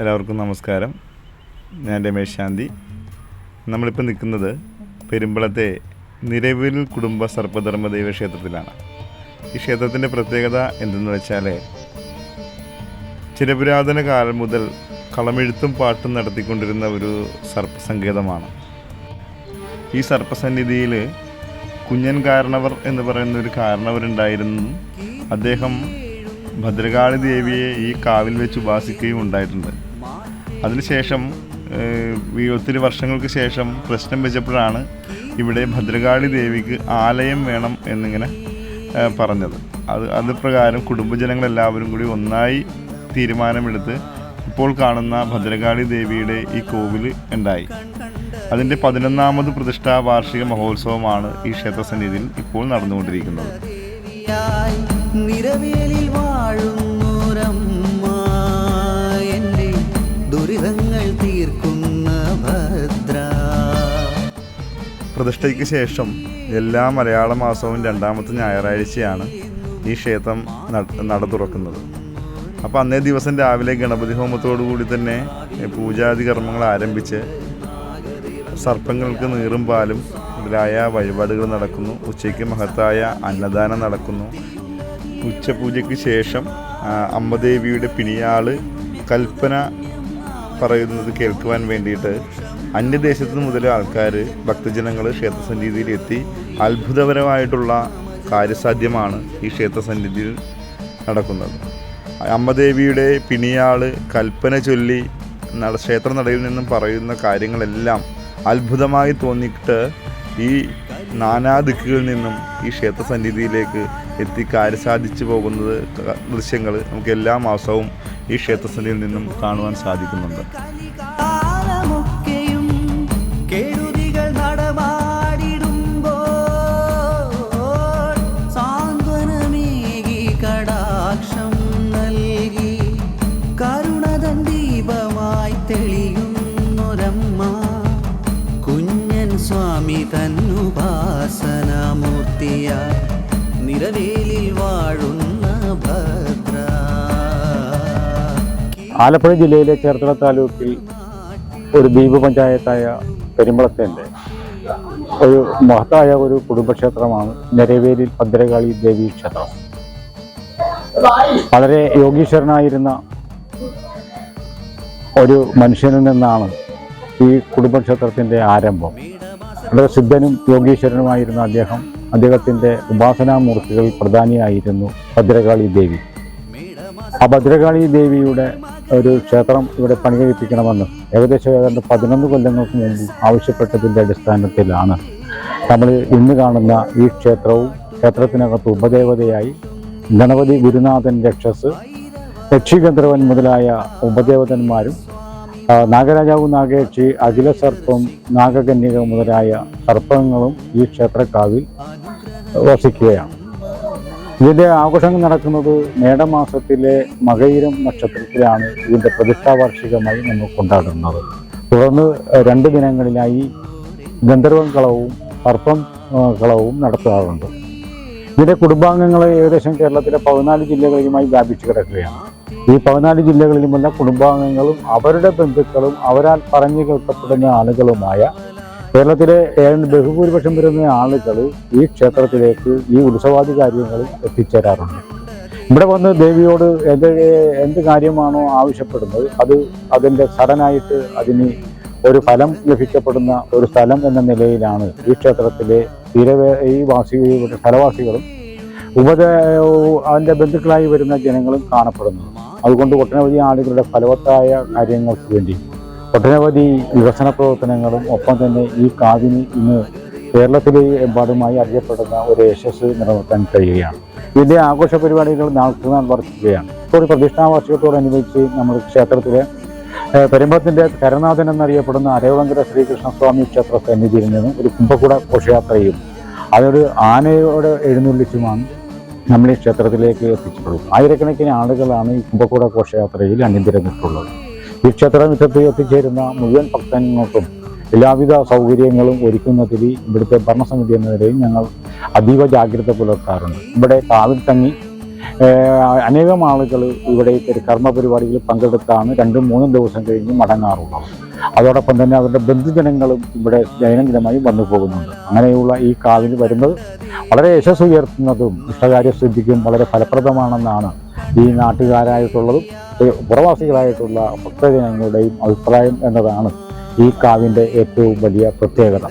എല്ലാവർക്കും നമസ്കാരം. ഞാൻ രമേശ് ശാന്തി. നമ്മളിപ്പോൾ നിൽക്കുന്നത് പെരുമ്പളത്തെ നിലവിൽ കുടുംബ സർപ്പധർമ്മ ദൈവ ക്ഷേത്രത്തിലാണ് ഈ ക്ഷേത്രത്തിന്റെ പ്രത്യേകത എന്തെന്ന് വെച്ചാൽ ചിരപുരാതന കാലം മുതൽ കളമെഴുത്തും പാട്ടും നടത്തിക്കൊണ്ടിരുന്ന ഒരു സർപ്പസങ്കേതമാണ്. ഈ സർപ്പസന്നിധിയിൽ കുഞ്ഞൻ കാരണവർ എന്ന് പറയുന്ന ഒരു കാരണവരുണ്ടായിരുന്നു. അദ്ദേഹം ഭദ്രകാളി ദേവിയെ ഈ കാവിൽ വെച്ച് ഉപാസിക്കുകയും ഉണ്ടായിട്ടുണ്ട്. അതിനുശേഷം ഒത്തിരി വർഷങ്ങൾക്ക് ശേഷം പ്രശ്നം വെച്ചപ്പോഴാണ് ഇവിടെ ഭദ്രകാളി ദേവിക്ക് ആലയം വേണം എന്നിങ്ങനെ പറഞ്ഞത്. അത് അത് പ്രകാരം കുടുംബജനങ്ങളെല്ലാവരും കൂടി ഒന്നായി തീരുമാനമെടുത്ത് ഇപ്പോൾ കാണുന്ന ഭദ്രകാളി ദേവിയുടെ ഈ കോവിൽ ഉണ്ടായി. അതിന്റെ പതിനൊന്നാമത് പ്രതിഷ്ഠാ വാർഷിക മഹോത്സവമാണ് ഈ ക്ഷേത്രസന്നിധിയിൽ ഇപ്പോൾ നടന്നുകൊണ്ടിരിക്കുന്നത്. നിരവേലിൽ വാഴുന്നോരമ്മ എന്റെ ദുരിതങ്ങൾ തീർക്കുന്ന ഭദ്ര. പ്രതിഷ്ഠയ്ക്ക് ശേഷം എല്ലാ മലയാള മാസവും രണ്ടാമത്തെ ഞായറാഴ്ചയാണ് ഈ ക്ഷേത്രം നട- തുറക്കുന്നത്. അപ്പോൾ അന്നേ ദിവസം രാവിലെ ഗണപതി ഹോമത്തോടു കൂടി തന്നെ പൂജാതി കർമ്മങ്ങൾ ആരംഭിച്ച് സർപ്പങ്ങൾക്ക് നീറും പാലും മുതലായ വഴിപാടുകൾ നടക്കുന്നു. ഉച്ചയ്ക്ക് മഹത്തായ അന്നദാനം നടക്കുന്നു. ഉച്ചപൂജയ്ക്ക് ശേഷം അമ്മദേവിയുടെ പിണിയാൾ കൽപ്പന പറയുന്നത് കേൾക്കുവാൻ വേണ്ടിയിട്ട് അന്യദേശത്തു മുതൽ ആൾക്കാർ ഭക്തജനങ്ങൾ ക്ഷേത്രസന്നിധിയിൽ എത്തി അത്ഭുതപരമായിട്ടുള്ള കാര്യസാധ്യമാണ് ഈ ക്ഷേത്രസന്നിധിയിൽ നടക്കുന്നത്. അമ്മദേവിയുടെ പിണിയാൾ കൽപ്പന ചൊല്ലി ക്ഷേത്ര നടയിൽ നിന്നും പറയുന്ന കാര്യങ്ങളെല്ലാം അത്ഭുതമായി തോന്നിയിട്ട് ഈ നാനാ ദിക്കുകളിൽ നിന്നും ഈ ക്ഷേത്ര സന്നിധിയിലേക്ക് എത്തി കാര്യസാധിച്ചു പോകുന്നത് ദൃശ്യങ്ങൾ നമുക്ക് എല്ലാ മാസവും ഈ ക്ഷേത്രസന്നിധിയിൽ നിന്നും കാണുവാൻ സാധിക്കുന്നുണ്ട്. സ്വാമി തന്നുപാസനമൂർത്തിയായി നിരവേലിൽ വാഴുന്ന ഭദ്ര. ആലപ്പുഴ ജില്ലയിലെ ചേർത്തല താലൂക്കിൽ ഒരു ദ്വീപ് പഞ്ചായത്തായ പെരുമ്പളത്തേന്റെ ഒരു മഹത്തായ ഒരു കുടുംബക്ഷേത്രമാണ് നരവേലി ഭദ്രകാളി ദേവി ക്ഷേത്രം. വളരെ യോഗീശ്വരനായിരുന്ന ഒരു മനുഷ്യനിൽ നിന്നാണ് ഈ കുടുംബക്ഷേത്രത്തിന്റെ ആരംഭം. വളരെ ശുദ്ധനും യോഗീശ്വരനുമായിരുന്ന അദ്ദേഹം അദ്ദേഹത്തിന്റെ ഉപാസനാമൂർത്തികളിൽ പ്രധാനിയായിരുന്നു ഭദ്രകാളി ദേവി. ആ ഭദ്രകാളി ദേവിയുടെ ഒരു ക്ഷേത്രം ഇവിടെ പണി കഴിപ്പിക്കണമെന്ന് ഏകദേശം ഏതാണ്ട് പതിനൊന്ന് കൊല്ലങ്ങൾക്ക് മുമ്പ് ആവശ്യപ്പെട്ടതിന്റെ അടിസ്ഥാനത്തിലാണ് നമ്മൾ ഇന്ന് കാണുന്ന ഈ ക്ഷേത്രവും ക്ഷേത്രത്തിനകത്ത് ഉപദേവതയായി ഗണപതി ഗുരുനാഥൻ രക്ഷസ് യക്ഷിഗന്ധർവൻ മുതലായ ഉപദേവതന്മാരും നാഗരാജാവ് നാഗേക്ഷി അഖില സർപ്പം നാഗകന്യക മുതലായ സർപ്പങ്ങളും ഈ ക്ഷേത്രക്കാവിൽ വസിക്കുകയാണ്. ഇതിന്റെ ആഘോഷങ്ങൾ നടക്കുന്നത് മേടമാസത്തിലെ മകയിരം നക്ഷത്രത്തിലാണ് ഇതിന്റെ പ്രതിഷ്ഠാവാർഷികമായി നമ്മൾ കൊണ്ടാടുന്നത്. തുടർന്ന് രണ്ട് ദിനങ്ങളിലായി ഗന്ധർവം കളവും സർപ്പം കളവും നടത്താറുണ്ട്. ഇതിന്റെ കുടുംബാംഗങ്ങൾ ഏകദേശം കേരളത്തിലെ പതിനാല് ജില്ലകളിലുമായി വ്യാപിച്ചു കിടക്കുകയാണ്. ഈ പതിനാല് ജില്ലകളിലുമുള്ള കുടുംബാംഗങ്ങളും അവരുടെ ബന്ധുക്കളും അവരാൽ പറഞ്ഞു കേൾക്കപ്പെടുന്ന ആളുകളുമായ കേരളത്തിലെ ബഹുഭൂരിപക്ഷം വരുന്ന ആളുകൾ ഈ ക്ഷേത്രത്തിലേക്ക് ഈ ഉത്സവാദി കാര്യങ്ങളിൽ എത്തിച്ചേരാറുണ്ട്. ഇവിടെ വന്ന് ദേവിയോട് എന്ത് എന്ത് കാര്യമാണോ ആവശ്യപ്പെടുന്നത് അത് അതിന്റെ സഡനായിട്ട് അതിന് ഒരു ഫലം ലഭിക്കപ്പെടുന്ന ഒരു സ്ഥലം എന്ന നിലയിലാണ് ഈ ക്ഷേത്രത്തിലെ തീരവേ ഈ വാസികളുടെ സ്ഥലവാസികളും ഉപദ അതിന്റെ ബന്ധുക്കളായി വരുന്ന ജനങ്ങളും കാണപ്പെടുന്നു. അതുകൊണ്ട് ഒട്ടനവധി ആളുകളുടെ ഫലവത്തായ കാര്യങ്ങൾക്ക് വേണ്ടി ഒട്ടനവധി വികസന പ്രവർത്തനങ്ങളും ഒപ്പം തന്നെ ഈ കാവിന് ഇന്ന് കേരളത്തിലെ എമ്പാടുമായി അറിയപ്പെടുന്ന ഒരു യശസ് നിലനിർത്താൻ കഴിയുകയാണ്. ഇതിന്റെ ആഘോഷ പരിപാടികൾ നാൾക്കുനാൾ വർദ്ധിക്കുകയാണ്. ഇപ്പോൾ പ്രതിഷ്ഠാ വാർഷികത്തോടനുബന്ധിച്ച് നമ്മൾ ക്ഷേത്രത്തിലെ പെരുമ്പത്തിന്റെ കരനാഥൻ എന്നറിയപ്പെടുന്ന അരവളങ്കര ശ്രീകൃഷ്ണസ്വാമി ക്ഷേത്ര സന്നിധിയിൽ നിന്നും ഒരു കുംഭക്കുട ഘോഷയാത്രയും അതൊരു ആനയോട് എഴുന്നള്ളിച്ചുമാണ്. നമ്മൾ ഈ ക്ഷേത്രത്തിലേക്ക് എത്തിച്ചിട്ടുള്ളത് ആയിരക്കണക്കിന് ആളുകളാണ് ഈ കുംഭകൂട ഘോഷയാത്രയിൽ അണിനിരന്നിട്ടുള്ളത്. ഈ ക്ഷേത്രമിത്തത്തിൽ എത്തിച്ചേരുന്ന മുഴുവൻ ഭക്തന്മാർക്കും എല്ലാവിധ സൗകര്യങ്ങളും ഒരുക്കുന്നതിൽ ഇവിടുത്തെ ഭരണസമിതി എന്ന ഞങ്ങൾ അതീവ ജാഗ്രത പുലർത്താറുണ്ട്. ഇവിടെ കാവിൽ തങ്ങി അനേകം ആളുകൾ ഇവിടെ കർമ്മ പങ്കെടുത്താണ് രണ്ടും മൂന്നും ദിവസം കഴിഞ്ഞ് മടങ്ങാറുള്ളത്. അതോടൊപ്പം തന്നെ അവരുടെ ബന്ധുജനങ്ങളും ഇവിടെ ദൈനംദിനമായി വന്നു പോകുന്നുണ്ട്. അങ്ങനെയുള്ള ഈ കാവിൽ വരുന്നത് വളരെ യശസ് ഉയർത്തുന്നതും ഇഷ്ടകാര്യ സിദ്ധിക്കും വളരെ ഫലപ്രദമാണെന്നാണ് ഈ നാട്ടുകാരായിട്ടുള്ളതും പുറവാസികളായിട്ടുള്ള ഭക്തജനങ്ങളുടെയും അഭിപ്രായം എന്നതാണ് ഈ കാവിന്റെ ഏറ്റവും വലിയ പ്രത്യേകത.